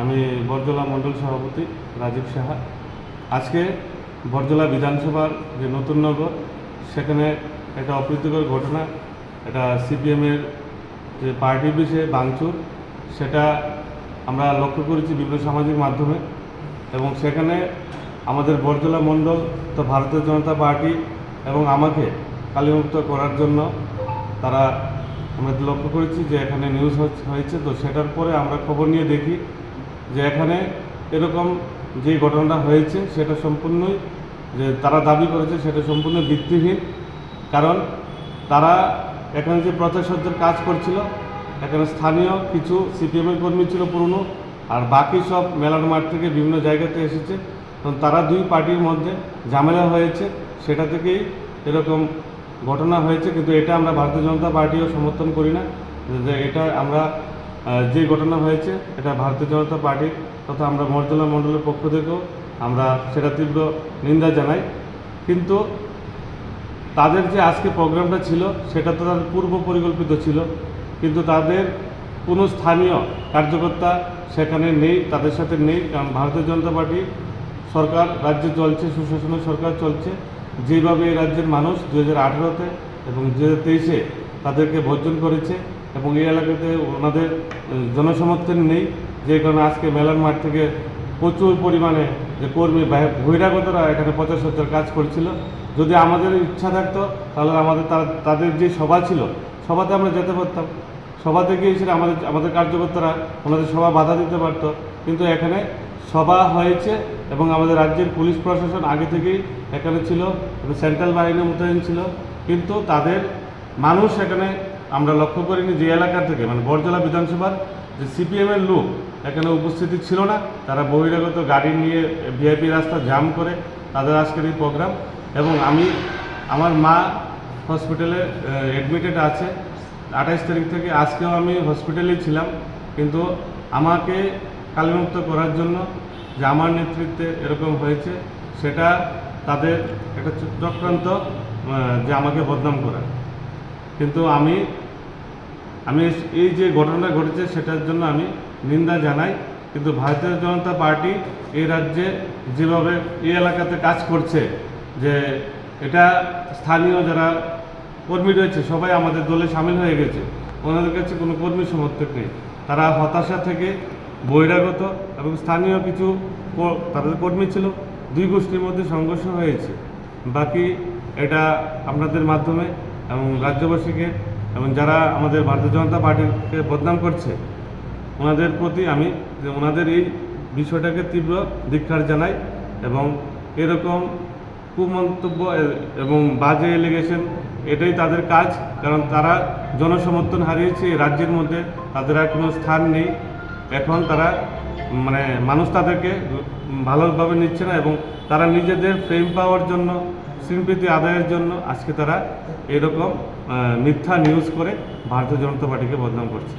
আমি বরজলা মণ্ডল সভাপতি রাজীব সাহা। আজকে বরজলা বিধানসভার যে নতুন নগর, সেখানে একটা অপ্রীতিকর ঘটনা এটা সিপিএমের যে পার্টি অফিসে বাংচুর সেটা আমরা লক্ষ্য করেছি বিভিন্ন সামাজিক মাধ্যমে। এবং সেখানে আমাদের বরজলা মণ্ডল তো ভারতীয় জনতা পার্টি এবং আমাকে কালিমুক্ত করার জন্য তারা আমরা লক্ষ্য করেছি যে এখানে নিউজ হয়েছে। তো সেটার পরে আমরা খবর নিয়ে দেখি যে এখানে এরকম যে ঘটনাটা হয়েছে সেটা সম্পূর্ণই যে তারা দাবি করেছে সেটা সম্পূর্ণ ভিত্তিহীন। কারণ তারা এখানে যে প্রচারসজ্জার কাজ করছিল, এখানে স্থানীয় কিছু সিপিএমের কর্মী ছিল পুরনো, আর বাকি সব মেলার মাঠ থেকে বিভিন্ন জায়গাতে এসেছে। তো তারা দুই পার্টির মধ্যে ঝামেলা হয়েছে, সেটা থেকেই এরকম ঘটনা হয়েছে। কিন্তু এটা আমরা ভারতীয় জনতা পার্টিও সমর্থন করি না। যে এটা আমরা যে ঘটনা হয়েছে, এটা ভারতীয় জনতা পার্টি তথা আমরা মর্যাদা মণ্ডলের পক্ষ থেকেও আমরা সেটা তীব্র নিন্দা জানাই। কিন্তু তাদের যে আজকে প্রোগ্রামটা ছিল, সেটা তো তাদের পূর্ব পরিকল্পিত ছিল। কিন্তু তাদের কোনো স্থানীয় কার্যকর্তা সেখানে নেই, তাদের সাথে নেই। কারণ ভারতীয় জনতা পার্টি সরকার, রাজ্যে চলছে, সুশাসনের সরকার চলছে। যেভাবে রাজ্যের মানুষ দু হাজার এবং দু হাজার তাদেরকে বর্জন করেছে এবং এই এলাকাতে ওনাদের জনসমর্থন নেই, যে কারণে আজকে মেলার মাঠ থেকে প্রচুর পরিমাণে যে কর্মী বাহি- বহিরাগতরা এখানে প্রচার সজ্জার কাজ করছিল। যদি আমাদের ইচ্ছা থাকতো, তাহলে আমাদের তাদের যে সভা ছিল, সভাতে আমরা যেতে পারতাম। সভাতে গিয়ে সেটা আমাদের আমাদের কার্যকর্তারা, ওনাদের সভা বাধা দিতে পারতো। কিন্তু এখানে সভা হয়েছে এবং আমাদের রাজ্যের পুলিশ প্রশাসন আগে থেকেই এখানে ছিল সেন্ট্রাল বাহিনী মোতায়েন ছিল। কিন্তু তাদের মানুষ এখানে আমরা লক্ষ্য করিনি যে এলাকা থেকে মানে বরজলা বিধানসভার যে সিপিএমের লোক এখানে উপস্থিতি ছিল না, তারা বহিরাগত গাড়ি নিয়ে ভিআইপি রাস্তা জাম করে তাদের আজকের এই প্রোগ্রাম এবং আমি আমার মা হসপিটালে অ্যাডমিটেড আছে। আঠাইশ তারিখ থেকে আজকেও আমি হসপিটালেই ছিলাম, কিন্তু আমাকে কালিমুক্ত করার জন্য যে আমার নেতৃত্বে এরকম হয়েছে, সেটা তাদের একটা চক্রান্ত যে আমাকে বদনাম করা। কিন্তু আমি আমি এই যে ঘটনাটা ঘটেছে সেটার জন্য আমি নিন্দা জানাই, কিন্তু ভারতীয় জনতা পার্টি এই রাজ্যে যেভাবে এই এলাকাতে কাজ করছে যে এটা স্থানীয় যারা কর্মী রয়েছে, সবাই আমাদের দলে সামিল হয়ে গেছে। ওনাদের কাছে কোনো কর্মী সমর্থক নেই। তারা হতাশা থেকে বহিরাগত এবং স্থানীয় কিছু তাদের কর্মী ছিল, দুই গোষ্ঠীর মধ্যে সংঘর্ষ হয়েছে। বাকি এটা আপনাদের মাধ্যমে এবং রাজ্যবাসীকে এবং যারা আমাদের ভারতীয় জনতা পার্টিকে বদনাম করছে, ওনাদের প্রতি আমি ওনাদের এই বিষয়টাকে তীব্র ধিক্ষার জানাই এবং এরকম কুমন্তব্য এবং বাজে এলিগেশন এটাই তাদের কাজ, কারণ তারা জনসমর্থন হারিয়েছে রাজ্যের মধ্যে, তাদের আর কোনো স্থান নেই। এখন তারা মানে মানুষ তাদেরকে ভালোভাবে নিচ্ছে না এবং তারা নিজেদের ফেম পাওয়ার জন্য স্বীকৃতি আদায়ের জন্য আজকে তারা এরকম মিথ্যা নিউজ করে ভারতীয় জনতা পার্টিকে বদনাম করছে।